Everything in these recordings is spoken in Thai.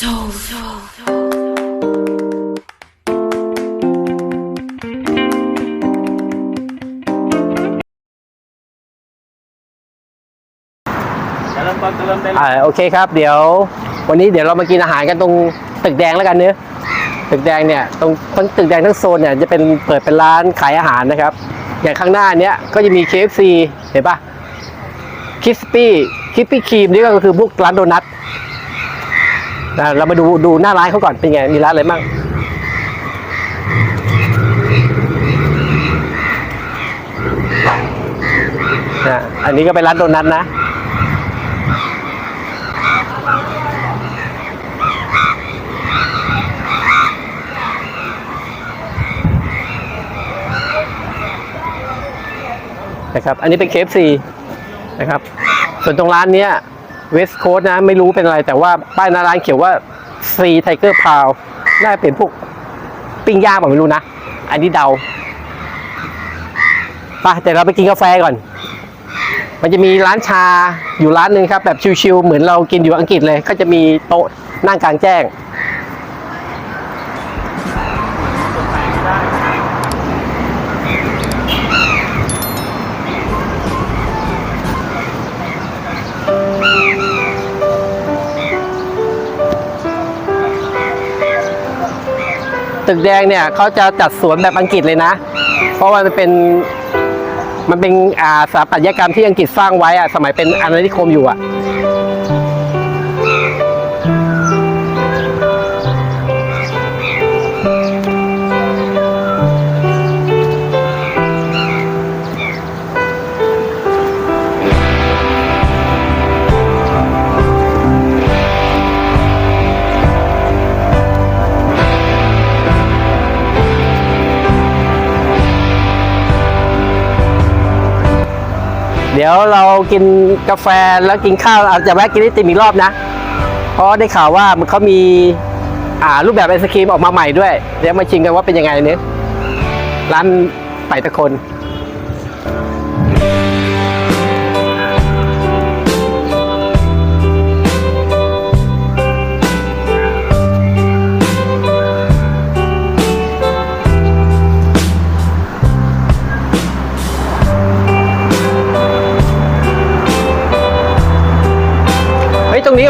soul. soul. อ่าโอเคครับ เดี๋ยว วันนี้เดี๋ยวเรามากินอาหารกันตรงตึกแดงแล้วกันเนื้อตึกแดงเนี่ยตรงทั้งตึกแดงทั้งโซนเนี่ยจะเป็นเปิดเป็นร้านขายอาหารนะครับ อย่างข้างหน้าเนี้ยก็จะมี KFC เห็นปะคิสปี้คิสปี้ครีมนี่ก็คือพวกร้านโดนัท เรามาดูดูหน้าร้านเขาก่อนเป็นไง มีร้านอะไรบ้างนะอันนี้ก็เป็นร้านโดนัทนะนะครับ อันนี้เป็น KFC นะครับ ส่วนตรงร้านเนี้ย เวสโค t นะไม่รู้เป็นอะไร แต่ว่าป้ายหน้าร้านเขียนว่าซีไทเกอร์พาวน่าจะเป็นพวกปิ้งย่างเปล่าไม่รู้นะ อันนี้เดาไปแต่เราไปกินกาแฟก่อน มันจะมีร้านชาอยู่ร้านหนึ่งครับ แบบชิวๆเหมือนเรากินอยู่อังกฤษเลย ก็จะมีโต๊ะนั่งกลางแจ้ง ตึกแดงเนี่ยเขาจะจัดสวนแบบอังกฤษเลยนะ เพราะว่ามันเป็นมันเป็นสถาปัตยกรรมที่อังกฤษสร้างไว้อะสมัยเป็นอาณานิคมอยู่อะ ดี๋ยวเรากินกาแฟแล้วกินข้าวอาจจะแวะกินไอติมอีกรอบนะ เพราะได้ข่าวว่ามันเขามีอ่ารูปแบบไอศครีมออกมาใหม่ด้วย เดี๋ยวมาชิมกันว่าเป็นยังไงเนี่ยร้านไปตะคน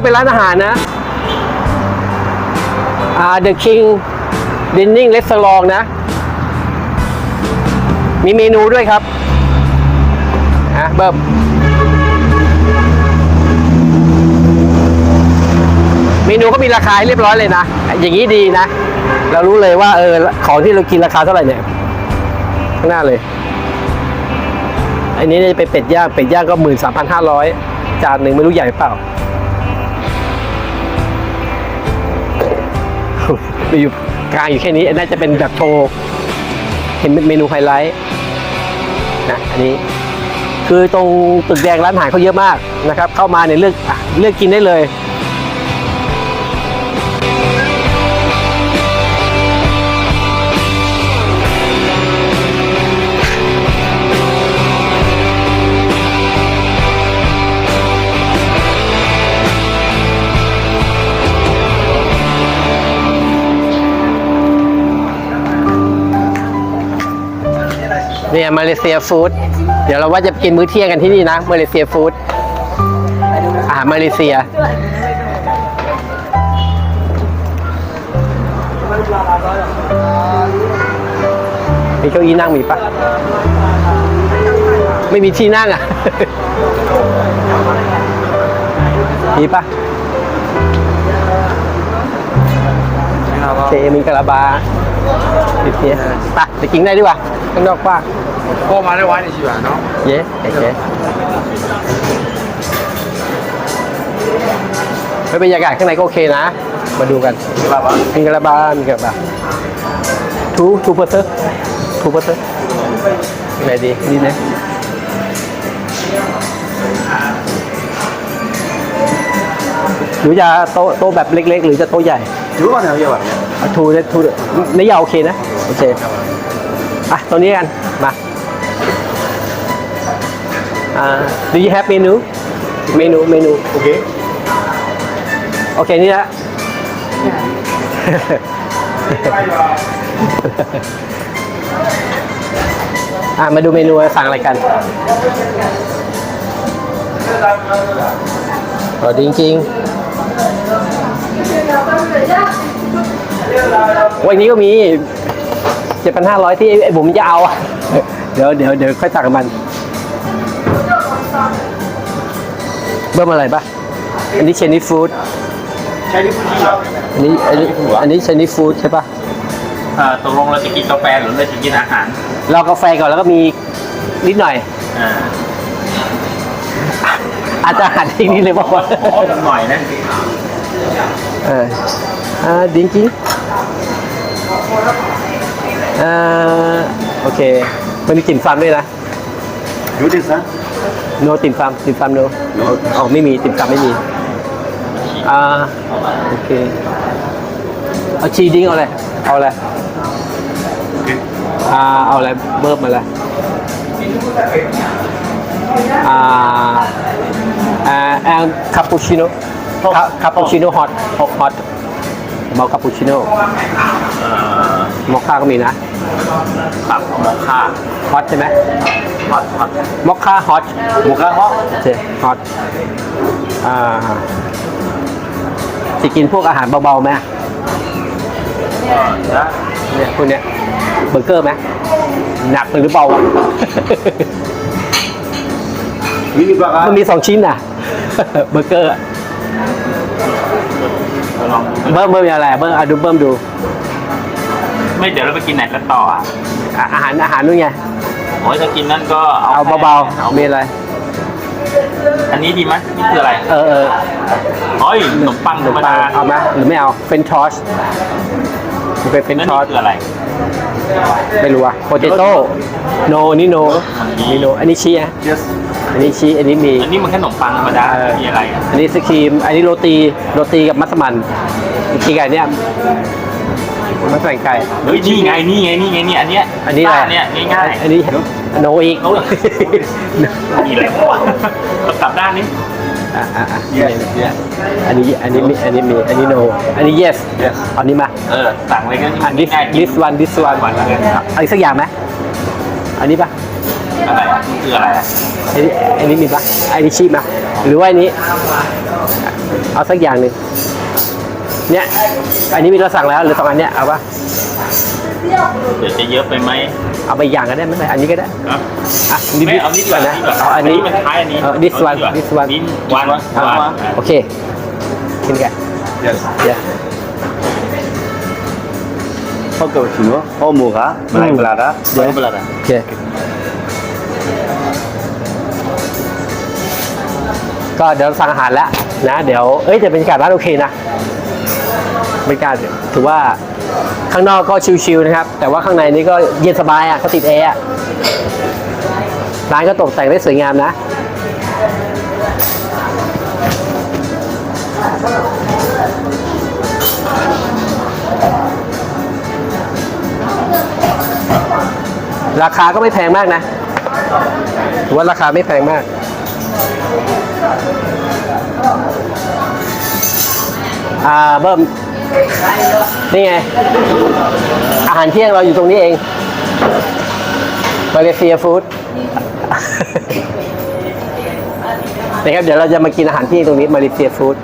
ยกเป็นร้านอาหารนะอ่า The King Dining Restaurant นะ มีเมนูด้วยครับอะเบิ่มเมนูก็มีราคาเรียบร้อยเลยนะ อย่างนี้ดีนะ เรารู้เลยว่าเออของที่เรากินราคาเท่าไหร่เนี่ยข้างหน้าเลย อันนี้จะเป็นเป็ดย่าง เป็ดย่างก็หมื่นสามพันห้าร้อยจานหนึ่งไม่รู้ใหญ่เปล่า ไปอยู่กลางอยู่แค่นี้น่าจะเป็นแบบโชว์เห็นเมนูไฮไลท์นะอันนี้คือตรงตึกแดงร้านอาหารเขาเยอะมากนะครับ เข้ามาเนี่ยเลือกเลือกกินได้เลย เนี่ยมาเลเซียฟู้ดเดี๋ยวเราว่าจะกินมื้อเที่ยงกันที่นี่นะมาเลเซียฟู้ดอาหารมาเลเซีย มีเก้าอี้นั่งมีปะไม่มีที่นั่งอะ มีปะโอเคมีกระบาติดเนี้ยไปไปกินได้ดีกว่า ข้างนอกกว้างพวกมาได้วันนี้ชิบะเนาะเย้โอเคไม่บรรยากาศข้างในก็โอเคนะ มาดูกันครับมีกระบามีกระบาทูทูเปอร์เซอร์ทูเปอร์เซอร์ไหนดีดีนะหรือจะโต๊ะโต๊ะแบบเล็ก ๆ หรือจะโต๊ะใหญ่ถือว่าเนี่ยเยอะแบบเอาทูได้ทูในยาวโอเคนะ โอเค อะตัวนี้กัน มาอ่า do you have menu เมนูเมนูโอเคโอเคนี่ละ อะมาดูเมนูสั่งอะไรกันอร่อยจริงๆวันนี้ก็มี เจ็ดพันห้าร้อยที่ไอ้บุ๋มจะเอาอะเดี๋ยวเดี๋ยวเดี๋ยวค่อยสั่งกับมัน เบิ่มอะไรปะอันนี้เชนนี่ฟู้ดใช่ที่พูดที่เราอันนี้อันนี้อันนี้เชนนี่ฟู้ดใช่ปะอ่าตกลงเราจะกินกาแฟหรือเราจะกินอาหารรอกาแฟก่อนแล้วก็มีนิดหน่อย อ่าอาจจะหันอีกนิดเลยบอกว่าขอหน่อยนะเอออ่าดิงกิ้ง อ่าโอเค มันมีติ่มซำด้วยนะยูดิสนะโนติ่มซำติ่มซำโนอ๋อไม่มีติ่มซำไม่มีอ่าโอเคเอาชีดิ้งเอาอะไรเอาอะไรอ่าเอาอะไรเบิร์บมาเลยอ่าอ่าแอนคาปูชิโน่คาปูชิโน่ฮอตฮอตเมาคาปูชิโน่เอ่อมอคค่าก็มีนะปรับหมอค่าฮอตใช่ไหมฮอตฮอตมอคค่าฮอตหมูค่าฮอตโอเคฮอตอ่าจะกินพวกอาหารเบาๆไหมนะเนี่ยพวกเนี้ยเบอร์เกอร์ไหมหนักหรือเบาวะมินิบาร์มันมีสองชิ้นน่ะ เบอร์เกอร์อะลองดู เบิ้มเบิ้มมีอะไรเบิ้มอะดูเบิ้มดู ไม่เดี๋ยวเราไปกินไหนกันต่ออะอะอาหารอาหารนู่นไง โอ้ยถ้ากินนั่นก็เอาเบาเอาๆ มีอะไร อันนี้ดีไหมนี่คืออะไรเออเออเฮ้ยขนมปังธรรมดาเอาไหมหรือไม่เอาเป็นทอสมันเป็นเฟรนแล้วทนี่อสคืออะไรไม่รู้อะโปเตโต้โนนี่โนนี่โนอันนี้ชีอะ yes อันนี้ชีอันนี้มี อันนี้มันแค่ขนมปังธรรมดาเออไม่มีอะไรอะอันนี้สครีม อันนี้โรตี โรตีกับมัสมั่นกีไก่เนี่ยมัสมั่นไก่ เฮ้ยนี่ไงนี่ไงนี่ไงนี่อันเนี้ยอันนี้อะไรเนี่ยง่ายๆอันนี้โนอีกโอ้ยมีอะไรวะกลับด้านนี้ อะอะอะเนี่ยอันนี้อันนี้มีอันนี้มีอันนี้ no อันนี้ yes Yes อันนี้มา เออสั่งเลยก็อันนี้ this ง่ายกิน this one this one วันเลยครับ เอาอีกสักอย่างไหมอันนี้ปะ อะไรอะคืออะไรอะอันนี้อันนี้มีปะอันนี้ชีพมาหรือว่าอันนี้ เอาสักอย่างหนึ่งเนี่ย อันนี้มีเราสั่งแล้วหรือสองอันเนี้ยเอาปะเดี๋ยวจะเยอะไปไหมเอาไปอย่างก็ได้ไม่เป็นไรอันนี้ก็ได้อะอะไม่เอานี่ดีกว่านะนี่ดีกว่าเอาอันนี้มันท้ายอันนี้เออ this one เอานี่ this ดีกว่า one นี่วันอะวันโอเคกินกัน yes เดี๋ยว Cappuccino, oh murah, Malay Belada, Malay Belada. โอเก็เดี๋ยวสั่งอาหารแล้วนะ เดี๋ยวเอ้ยแต่บรรยากาศร้านโอเคนะบรรยากาศถือว่าข้างนอกก็ชิลๆนะครับ แต่ว่าข้างในนี้ก็เย็นสบายอะเขาติดแอร์ร้านก็ตกแต่งได้สวยงามนะราคาก็ไม่แพงมากนะว่าราคาไม่แพงมาก อ่าเบิ้มนี่ไง อาหารเที่ยงเราอยู่ตรงนี้เอง มาเลเซียฟู้ดนะครับเดี๋ยวเราจะมากินอาหารเที่ยงตรงนี้มาเลเซียฟู้ด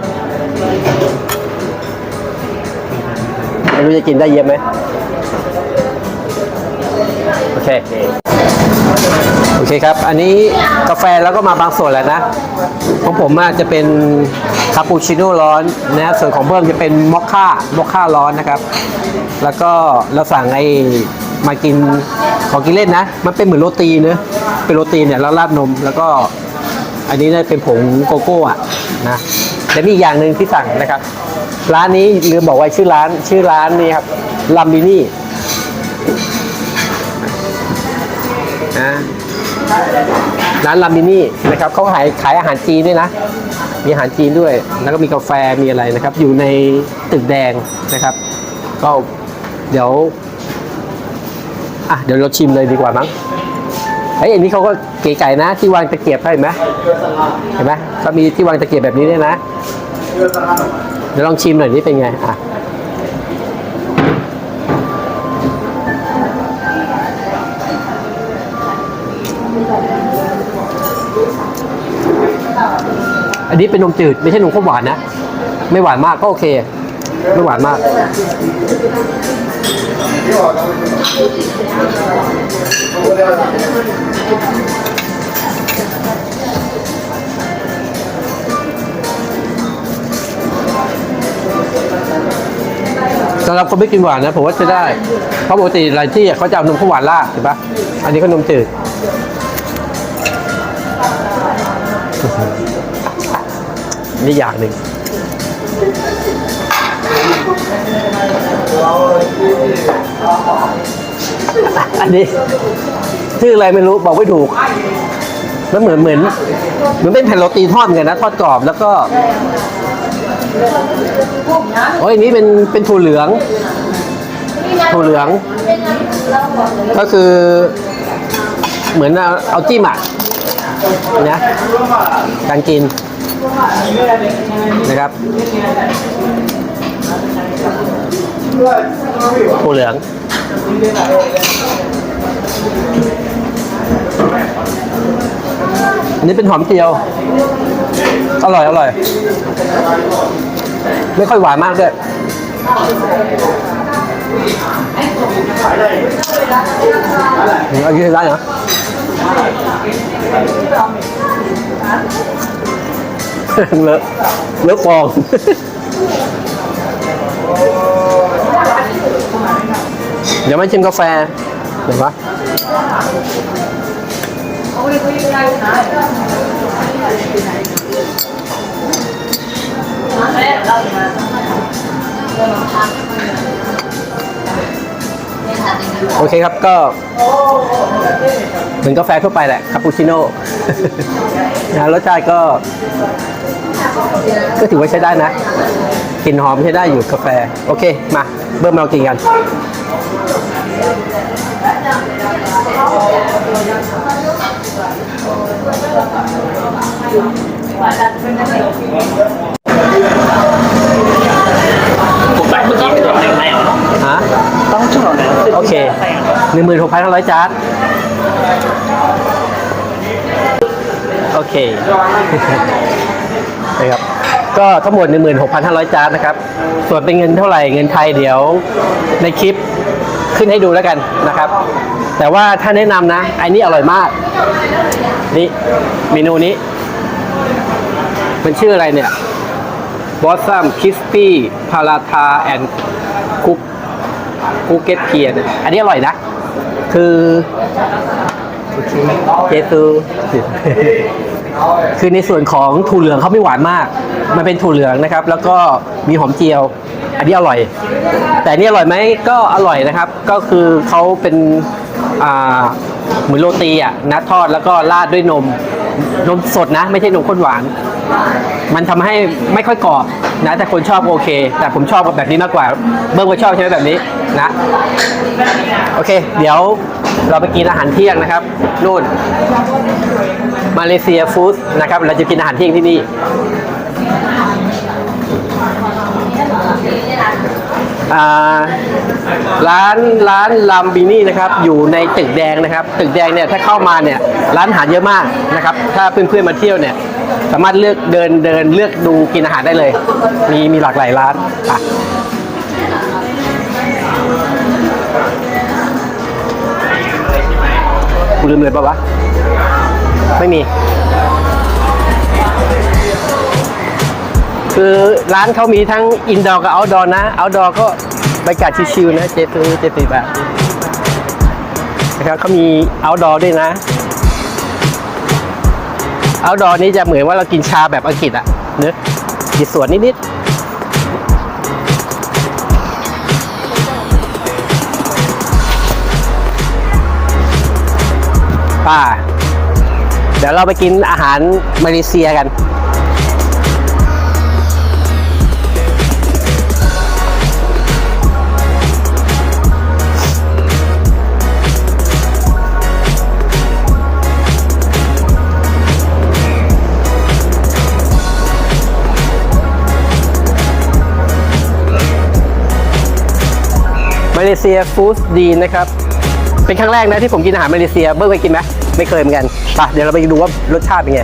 ไม่รู้จะกินได้เยอะไหมโอเค โอเคครับ อันนี้กาแฟแล้วก็มาบางส่วนแล้วนะของผมอะจะเป็นคาปูชิโน่ร้อนนะส่วนของเพิ่มจะเป็นมอคค่ามอคค่าร้อนนะครับ แล้วก็เราสั่งไอ้มากินของกินเล่นนะ มันเป็นเหมือนโรตีเนอะเป็นโรตีเนี่ยแล้วราดนมแล้วก็อันนี้เนี่ยเป็นผงโกโก้อะนะและมีอีกอย่างหนึ่งที่สั่งนะครับ ร้านนี้ลืมบอกไว้ชื่อร้านชื่อร้านนี่ครับลัมบินี่นะ ร้านลามินี่นะครับเขาขายขายอาหารจีนด้วยนะ มีอาหารจีนด้วย แล้วก็มีกาแฟมีอะไรนะครับ อยู่ในตึกแดงนะครับ ก็เดี๋ยวอะเดี๋ยวเราชิมเลยดีกว่ามั้งเฮ้ยอันนี้เขาก็เก๋ไก่นะที่วางตะเกียบให้เห็นไหมเห็นไหมเขามีที่วางตะเกียบแบบนี้ด้วยนะ เดี๋ยวลองชิมหน่อยนี่เป็นไงอะ อันนี้เป็นนมจืดไม่ใช่นมข้นหวานนะ ไม่หวานมากก็โอเค ไม่หวานมาก สำหรับคนไม่กินหวานนะผมว่าใช้ได้ เพราะปกติหลายที่เขาจะเอานมข้นหวานราดเห็นปะอันนี้ก็นมจืด นี่อย่างหนึ่งอันนี้ชื่ออะไรไม่รู้บอกไม่ถูกมันเหมือนเหมือนเหมือนเป็นแผ่นโรตีทอดเหมือนกันนะ ทอดกรอบแล้วก็โอ้ยนนี้เป็นเป็นถั่วเหลืองถั่วเหลือง ก็คือเหมือนเอาเอาจิ้มอะนะการกิน นะครับถั่วเหลืองอันนี้เป็นหอมเจียว อร่อย อร่อย ไม่ค่อยหวานมากด้วยเอายืดได้เหรอ เลอะเลอะฟองเดี๋ยวมาชิมกาแฟเดี๋ยวปะโอเคครับก็เหมือนกาแฟทั่วไปแหละคาปูชิโน่ นะรสชาติก็ ก็ถือว่าใช้ได้นะกลิ่นหอมใช้ได้อยู่กาแฟ โอเค มา เบิ่มเรากินกันผมแบบเมื่อกี้เป็นแบบไหนอะฮะต้องชอบนะโอเคหนึ่งหมื่นหกพันห้าร้อยจานโอ เคนะครับก็ทั้งหมด 16,500 จานนะครับ ส่วนเป็นเงินเท่าไหร่เงินไทยเดี๋ยวในคลิปขึ้นให้ดูแล้วกันนะครับ แต่ว่าถ้าแนะนำนะไอ้นี่อร่อยมาก นี่เมนูนี้ มันชื่ออะไรเนี่ยบอสซัมคิสปี้พาราทาแอนคุกคุกเก็ตเพียนอันนี้อร่อยนะ คือเจตู คือในส่วนของถั่วเหลืองเขาไม่หวานมาก มันเป็นถั่วเหลืองนะครับ แล้วก็มีหอมเจียว อันนี้อร่อย แต่นี่อร่อยไหมก็อร่อยนะครับ ก็คือเขาเป็นเหมือนโรตีอะนะทอดแล้วก็ราดด้วยนม นมสดนะ ไม่ใช่นมข้นหวาน มันทำให้ไม่ค่อยกรอบนะ แต่คนชอบโอเค แต่ผมชอบแบบนี้มากกว่า เบิ้งก็ชอบใช่ไหมแบบนี้นะ โอเค เดี๋ยว เราไปกินอาหารเที่ยงนะครับนู่นมาเลเซียฟู้ดนะครับ เราจะกินอาหารเที่ยงที่นี่ร้านร้านลัมบินี่นะครับอยู่ในตึกแดงนะครับ ตึกแดงเนี่ยถ้าเข้ามาเนี่ยร้านอาหารเยอะมากนะครับ ถ้าเพื่อนๆมาเที่ยวเนี่ยสามารถเลือกเดินเดินเลือกดูกินอาหารได้เลย มีมีหลากหลายร้านอะ ลืมเลยปะวะ ไม่มี คือร้านเขามีทั้งอินดอร์กับเอาท์ดอร์นะเอาท์ดอร์ก็บรรยากาศชิลๆนะเจตือเจติบาทนะครับเขามีเอาท์ดอร์ด้วยนะเอาท์ดอร์นี่จะเหมือนว่าเรากินชาแบบอังกฤษอะเนื้อกินสวนนิดๆ ป่า เดี๋ยวเราไปกินอาหารมาเลเซียกัน มาเลเซียฟู้ดดีนะครับ เป็นครั้งแรกนะที่ผมกินอาหารมาเลเซียเบิ้งเคยกินไหมไม่เคยเหมือนกันไปเดี๋ยวเราไปดูว่ารสชาติเป็นไง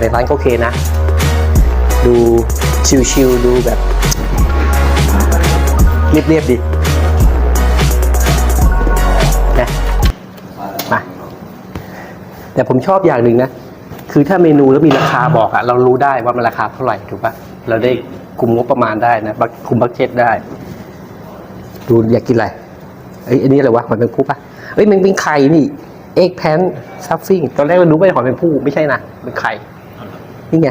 ในร้านก็โอเคนะ ดูชิลๆดูแบบเรียบๆดีนะมาแต่ผมชอบอย่างหนึ่งนะ คือถ้าเมนูแล้วมีราคาบอกอะเรารู้ได้ว่ามันราคาเท่าไหร่ถูกปะเราได้คุมงบประมาณได้นะคุมบักเจ็ตได้ ดูอยากกินอะไรเอ้ยอันนี้อะไรวะหอยแมงภู่ปะเอ้ยมันเป็นไข่นี่ เอ็กแพนซัฟฟิงตอนแรกเราดูไม่าเป็นหอยแมงภู่ไม่ใช่นะเป็นไข่ นี่ไง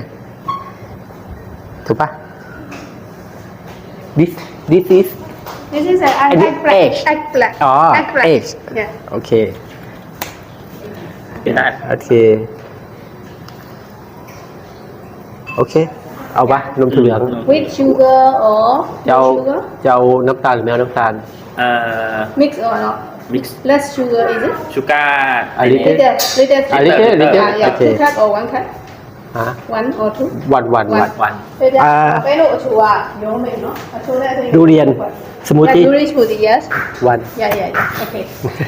ถูกปะ this this is This is an And egg black. egg. Egg black. อ๋อ egg black. egg Yeah. โอเคเป็นได้โอเค โอเค เอาปะนมถั่วเหลือง With sugar or จะเอา no sugar? จะเอาน้ำตาลหรือไม่เอาน้ำตาล เอ่อ Mix or not? มิกซ์ Less sugar, is it? ชูการ์ A little. Little, little. A little, sugar. little. Ah, yeah. Okay. Two cup or one cup? ฮะ One or two? วันวันวัน วัน Little. อ่า cái độ chủ à, nhớ mình nó. À, chỗ này thì- ดูเรียนสมูท Like ตี้ durian smoothie, yes. วัน Yeah, yeah, yeah. Okay.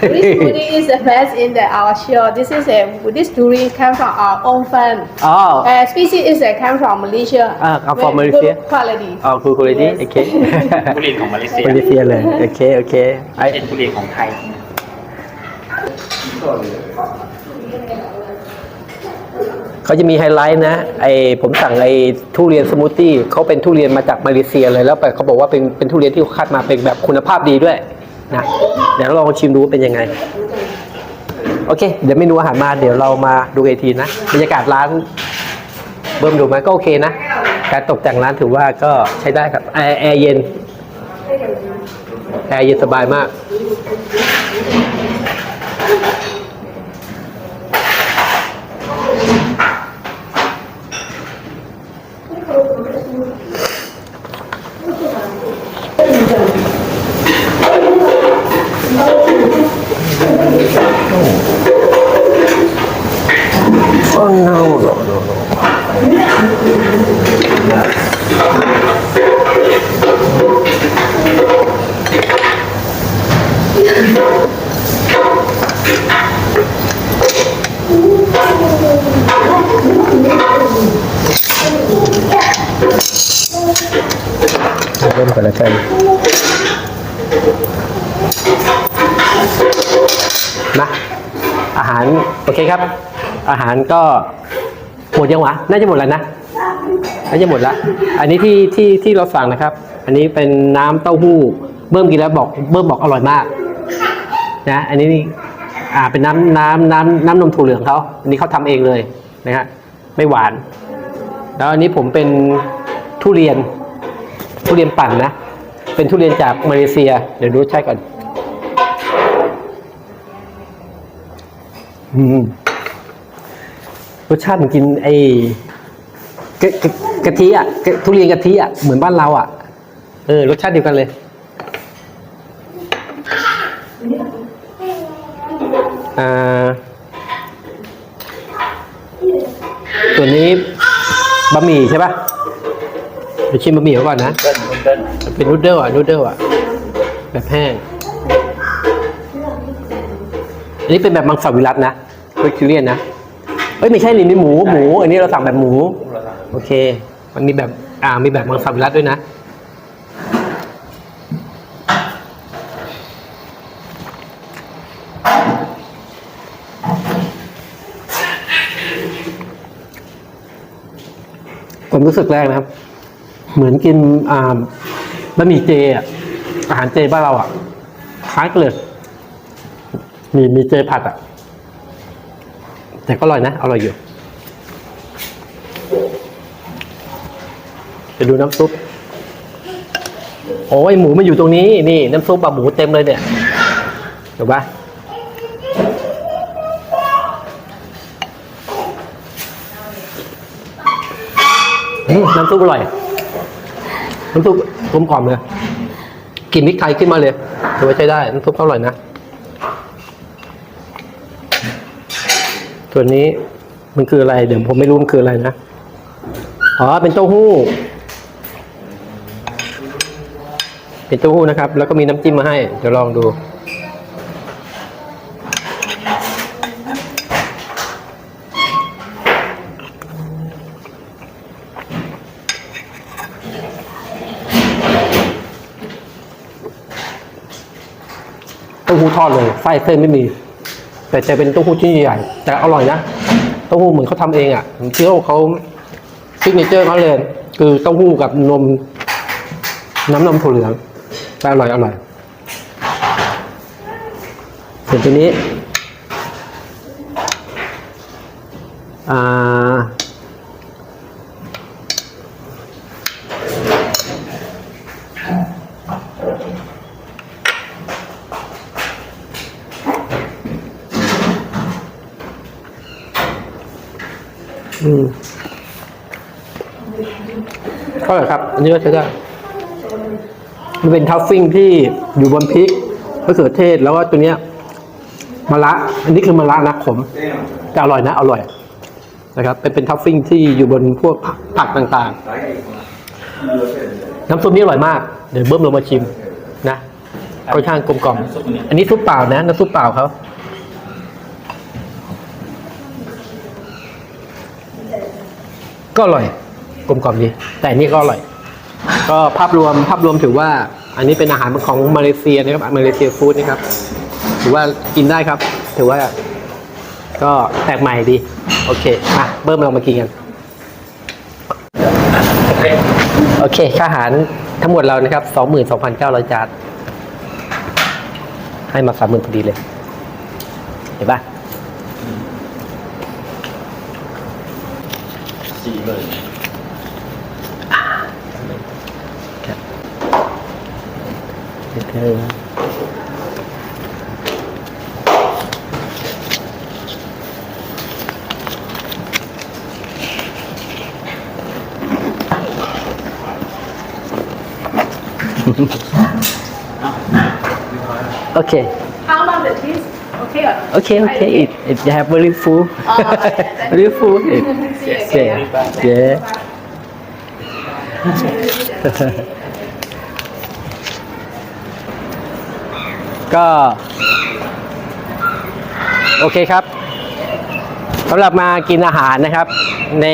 durian smoothie is the best in the our shore. This is a this durian come from our own farm. อ๋อ Uh, species is uh, come from Malaysia. Ah, come from Very Malaysia? Good quality. เอาคุณคุณเลยดิ Yes. โอเคทุเรียนของมาเลเซียมาเลเซียเลย โอเค โอเคไอเป็นทุเรียนของไทย เขาจะมีไฮไลท์นะไอผมสั่งไอทุเรียนสมูทตี้เขาเป็นทุเรียนมาจากมาเลเซียเลยแล้วไปเขาบอกว่าเป็นเป็นทุเรียนที่คัดมาเป็นแบบคุณภาพดีด้วยนะเดี๋ยวลองชิมดูเป็นยังไง โอเค เดี๋ยวเมนูอาหารมาเดี๋ยวเรามาดูเอทีนะบรรยากาศร้านเบิ่มดูไหมก็โอเคนะ การตกแต่งร้านถือว่าก็ใช้ได้ครับแอร์เย็นแอร์เย็นสบายมาก Oh no, no, no, no. เริ่มก่อนแล้วกันนะอาหาร โอเครับ อาหารก็หมดยังวะน่าจะหมดแล้วนะน่าจะหมดละอันนี้ที่ที่ที่เราสั่งนะครับ อันนี้เป็นน้ำเต้าหู้เบิ่มกินแล้วบอกเบิ่มบอกอร่อยมาก นะ อันนี้อ่าเป็นน้ำน้ำน้ำน้ำนมถั่วเหลืองเขาอันนี้เขาทำเองเลยนะฮะไม่หวาน แล้วอันนี้ผมเป็นทุเรียนทุเรียนปั่นนะ เป็นทุเรียนจากมาเลเซีย เดี๋ยวดูใช่ก่อน รสชาติเหมือนกินไอ้กะกะทิอะทุเรียนกะทิอะเหมือนบ้านเราอะ เออ รสชาติเดียวกันเลย อ่า ตัวนี้บะหมี่ใช่ปะเดี๋ยวชิมบะหมี่ก่อนนะเดินเดินเป็นนูดเดิลอะนูดเดิลอะ แบบแห้ง อันนี้เป็นแบบมังสวิรัตนะ เวคิเรียนนะ เอ้ยไม่ใช่นี่นี่หมูหมู อันนี้เราสั่งแบบหมู โอเค มันมีแบบอ่ามีแบบมังสวิรัตด้วยนะผมรู้สึกแรกนะครับ เหมือนกินอ่าบะหมี่เจอะอาหารเจบ้านเราอะคล้ายกันเลยมีมีเจผัดอะ แต่ก็อร่อยนะ อร่อยอยู่จะดูน้ำซุป โอ้ยหมูมันอยู่ตรงนี้ นี่ น้ำซุปแบบหมูเต็มเลยเนี่ยเห็นปะน้ำซุปอร่อย น้ำซุปกลมกล่อมเลยกลิ่นพริกไทยขึ้นมาเลยถือว่าใช้ได้ น้ำซุปก็อร่อยนะ ส่วนนี้มันคืออะไร เดี๋ยวผมไม่รู้มันคืออะไรนะ อ๋อ เป็นเต้าหู้ เป็นเต้าหู้นะครับ แล้วก็มีน้ำจิ้มมาให้ เดี๋ยวลองดู เต้าหู้ทอดเลย ไส้เส้นไม่มี แต่จะเป็นเต้าหู้ที่ใหญ่ แต่อร่อยนะเต้าหู้เหมือนเขาทำเองอะผมเชื่อว่าเขาซิกเนเจอร์เขาเลย คือเต้าหู้กับนม น้ำนมถั่วเหลืองแต่อร่อยอร่อยส่วนตัวนี้อ่า อืมก็เลยครับ อั นี้ก็ใช้ได้ มันเป็นทัฟฟิ้งที่อยู่บนพริกมะเขือเทศแล้วก็ตัวเนี้ยมะระ อันนี้คือมะระนะขมแต่อร่อยนะ อร่อยนะครับ เป็นเป็นทัฟฟิ้งที่อยู่บนพวกผักต่างๆ น้ำซุปนี้อร่อยมาก เดี๋ยวเบิ้มลงมาชิมนะค่อนข้างกลมกล่อม อันนี้ซุปเปล่านะ น้ำซุปเปล่าเขาก็อร่อย กลมกล่อมดี แต่อันนี่ก็อร่อย ก็ภาพรวมภาพรวมถือว่า อันนี้เป็นอาหารของมาเลเซียนะครับมาเลเซียฟู้ดนะครับถือว่ากินได้ครับ ถือว่า ก็แปลกใหม่ดี โอเคมาเบิ้มเรามากินกันโอเคค่าอาหารทั้งหมดเรานะครับสองหมื่นสองพันเก้าร้อยจานให้มาสามหมื่นพอดีเลย เห็นปะสี่หมื่น เธอโอเค How long the cheese? Okay or not? Okay, okay. It, it have very full. Oh, yeah. very full. It, See you again. yeah. yeah. ก็ โอเคครับสำหรับมากินอาหารนะครับ ใน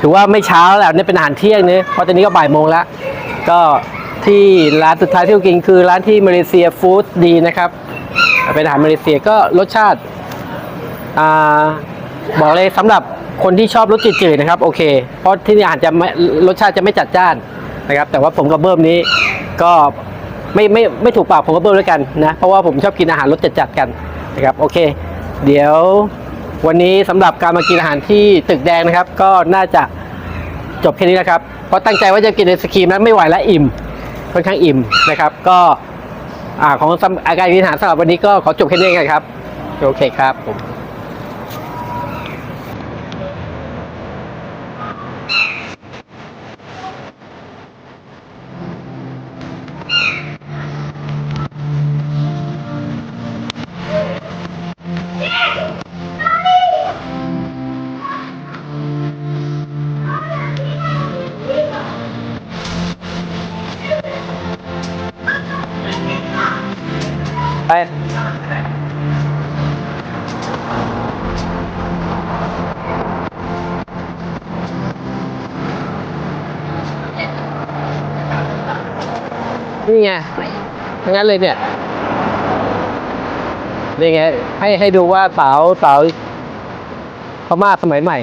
ถือว่าไม่เช้าแล้วเนี่ยเป็นอาหารเที่ยงเนอะเพราะตอนนี้ก็บ่ายโมงแล้ว ก็ที่ร้านสุดท้ายที่เรากินคือร้านที่มาเลเซียฟู้ดดีนะครับ เป็นอาหารมาเลเซียก็รสชาติอ่าบอกเลยสำหรับคนที่ชอบรสจืดๆนะครับ โอเค เพราะที่นี่อาหารจะไม่รสชาติจะไม่จัดจ้านนะครับ แต่ว่าผมกับเบิ้มนี้ก็ ไม่ไม่ไม่ถูกปากผมกับเบิ้มด้วยกันนะ เพราะว่าผมชอบกินอาหารรสจัดๆกันนะครับโอเค เดี๋ยววันนี้สำหรับการมากินอาหารที่ตึกแดงนะครับ ก็น่าจะจบแค่นี้นะครับ เพราะตั้งใจว่าจะกินไอศครีมนั้นไม่ไหวแล้วอิ่มค่อนข้างอิ่มนะครับ ก็อของอาการกินอาหารสำหรับวันนี้ก็ขอจบแค่นี้กันครับโอเคครับผม ไงทั้งนั้นเลยเนี่ยนี่ไงให้ให้ดูว่าสาวสาวพม่าสมัยใหม่